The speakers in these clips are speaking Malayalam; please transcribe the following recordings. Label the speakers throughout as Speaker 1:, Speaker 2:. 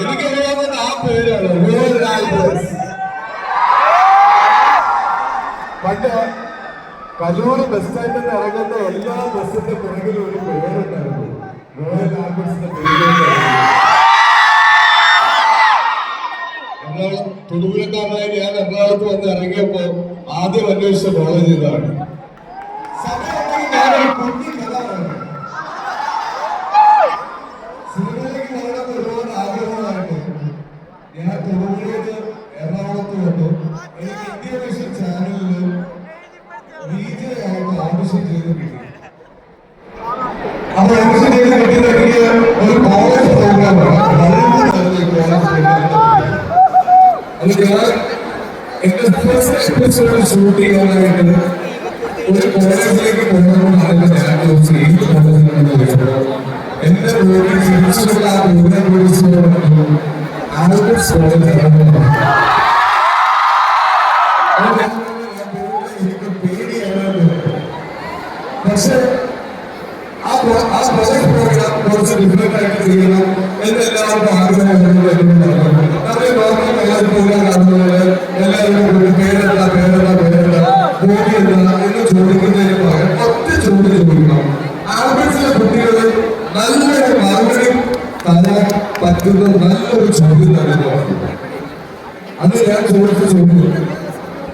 Speaker 1: എനിക്കറിയാവുന്ന ആ പേരാണ് റോയൽ ആൽബർട്സ് പണ്ട് കല്ലൂർ ബസ് സ്റ്റാൻഡിൽ നിന്ന് ഇറങ്ങുന്ന എല്ലാ ബസ്സിന്റെ പിറകിലും ഒരു പേരുണ്ടായിരുന്നു. റോയൽ ആൽബർട്സിന്റെ പേരുണ്ടായിരുന്നു എറണാകുളത്ത് വന്ന് ഇറങ്ങിയപ്പോ ആദ്യം അന്വേഷിച്ച കോളേജ് ഇതാണ്. Yeah. ഒരു കോളേജ് ചെയ്യാനായിട്ട് ഒരു കോളേജിലേക്ക് ചോദിച്ചത് ഏത് കോളേജിലാണ് ചോദിച്ചത് എന്റെ ബോഡി തിരിച്ചുള്ള ആ പ്രോഗ്രാം വിളിച്ചത് ആൽബർട്സ് കോളേജ് എനിക്ക് പേടിയാണ് പക്ഷെ ആ ആ പ്രൊജക്ട് പ്രോഗ്രാം കുറച്ച് ഡിഫറെന്റ് ആയിട്ട് ചെയ്യണം എന്നെല്ലാവർക്കും ആഗ്രഹമുണ്ട് നമ്മുടെ നോർമൽ പ്രൊജക്ട് പ്രോഗ്രാം കാണുന്നത് കൂടി പേരെന്താ പേരെന്താ പേരെന്താ ജോലി എന്താ എന്ന് ചോദിക്കുന്നതിന് പകരം കുട്ടികൾ നല്ലൊരു മറുപടി തരാൻ പറ്റുന്ന നല്ലൊരു ചോദ്യം അത് ഞാൻ ചോദിച്ച ചോദ്യം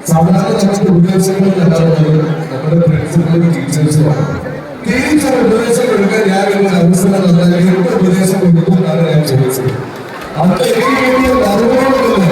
Speaker 1: സാധാരണ നമുക്ക് ഉപദേശങ്ങൾ തരാറുള്ളത് നമ്മുടെ പ്രിൻസിപ്പലും ടീച്ചേഴ്സുമാണ് ടീച്ചർ ഉപദേശം കൊടുക്കാൻ ഞാൻ ഒരു അവസരം തന്നാൽ എന്ത് ഉപദേശം കൊടുക്കും എന്നാണ് ഞാൻ ചോദിച്ചത്. അപ്പൊ എനിക്ക് മറുപടിയുണ്ടല്ലോ അതാണ്